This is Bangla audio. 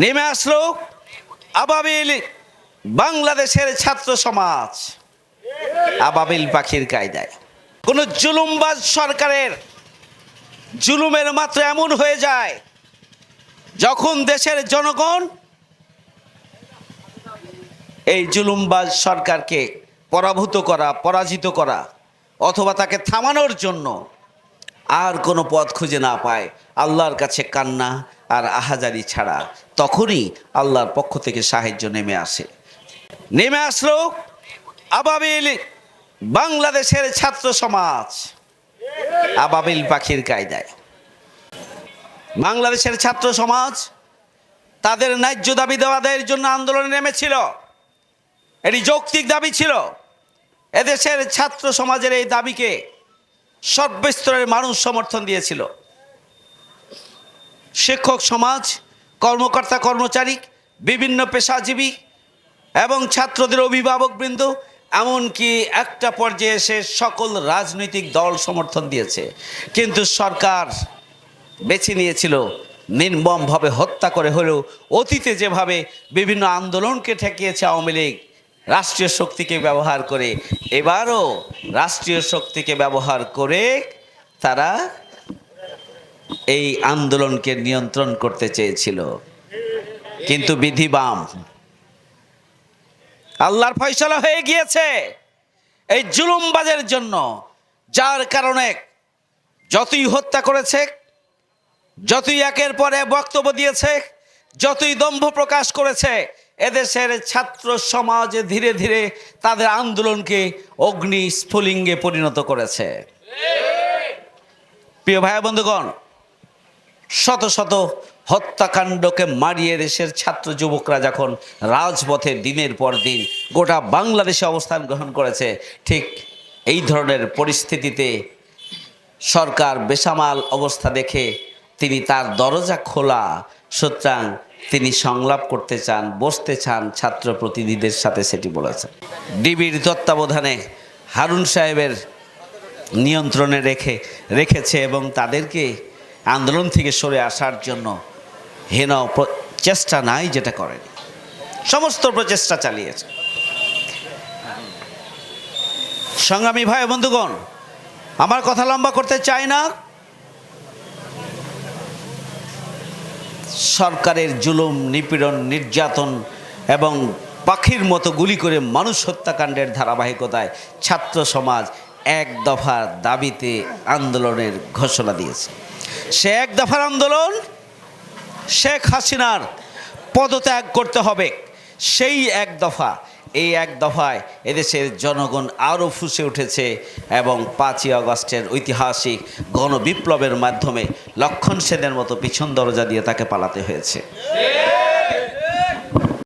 নেমে আসলো আবাবিল বাংলাদেশের ছাত্র সমাজ। আবাবিল পাখির কায়দায়। কোন জুলুমবাজ সরকারের জুলুমের মাত্রা এমন হয়ে যায়, যখন দেশের জনগণ এই জুলুমবাজ সরকারকে পরাভূত করা, পরাজিত করা, অথবা তাকে থামানোর জন্য আর কোনো পথ খুঁজে না পায়। আল্লাহর কাছে কান্না আর আহাজারি ছাড়া তখনই আল্লাহর পক্ষ থেকে সাহায্য নেমে আসে। নেমে আসলো আবাবিল বাংলাদেশের ছাত্র সমাজ। আবাবিল পাখির কায়দায়। বাংলাদেশের ছাত্র সমাজ তাদের ন্যায্য দাবি দেওয়াদের জন্য আন্দোলনে নেমেছিল। এটি যৌক্তিক দাবি ছিল। এদেশের ছাত্র সমাজের এই দাবিকে সর্বস্তরের মানুষ সমর্থন দিয়েছিল। শিক্ষক সমাজ, কর্মকর্তা কর্মচারী, বিভিন্ন পেশাজীবী এবং ছাত্রদের অভিভাবকবৃন্দ এমনকি একটা পর্যায়ে এসে সকল রাজনৈতিক দল সমর্থন দিয়েছে। কিন্তু সরকার বেছে নিয়েছিল, নির্মমভাবে হত্যা করে হলেও অতীতে যেভাবে বিভিন্ন আন্দোলনকে ঠেকিয়েছে আওয়ামী লীগ, রাষ্ট্রীয় শক্তিকে ব্যবহার করে, এবারও রাষ্ট্রীয় শক্তিকে ব্যবহার করে তারা এই আন্দোলনকে নিয়ন্ত্রণ করতে চেয়েছিল। কিন্তু বিধি বাম। আল্লাহর ফয়সলা হয়ে গিয়েছে এই জুলুমবাজের জন্য, যার কারণে যতই হত্যা করেছে, যতই একের পর বক্তব্য দিয়েছে, যতই দম্ভ প্রকাশ করেছে, এদেশের ছাত্র সমাজ ধীরে ধীরে তাদের আন্দোলনকে অগ্নি স্ফুলিঙ্গে পরিণত করেছে। প্রিয় ভাই বন্ধুগণ শত শত হত্যাকাণ্ডকে মারিয়ে দেশের ছাত্র যুবকরা যখন রাজপথে দিনের পর দিন গোটা বাংলাদেশে অবস্থান গ্রহণ করেছে, ঠিক এই ধরনের পরিস্থিতিতে সরকার বেসামাল অবস্থা দেখে তিনি তার দরজা খোলা, সুতরাং তিনি সংলাপ করতে চান, বসতে চান ছাত্র প্রতিনিধিদের সাথে সেটি বলেছেন। ডিবির তত্ত্বাবধানে হারুন সাহেবের নিয়ন্ত্রণে রেখে, রেখেছে এবং তাদেরকে আন্দোলন থেকে সরে আসার জন্য হেন চেষ্টা নাই যেটা করেনি। সমস্ত প্রচেষ্টা চালিয়েছে। সংগ্রামী ভাই বন্ধুগণ, আমার কথা লম্বা করতে চাই না। সরকারের জুলুম, নিপীড়ন, নির্যাতন এবং পাখির মতো গুলি করে মানুষ হত্যাকাণ্ডের ধারাবাহিকতায় ছাত্র সমাজ এক দফার দাবিতে আন্দোলনের ঘোষণা দিয়েছে। এক দফার আন্দোলন, শেখ হাসিনার পদত্যাগ করতে হবে। সেই এক দফা, এই এক দফায় এদেশের জনগণ আরও ফুসে উঠেছে এবং পাঁচই অগস্টের ঐতিহাসিক গণবিপ্লবের মাধ্যমে লক্ষণ সেনের মতো পিছন দরজা দিয়ে তাকে পালাতে হয়েছে।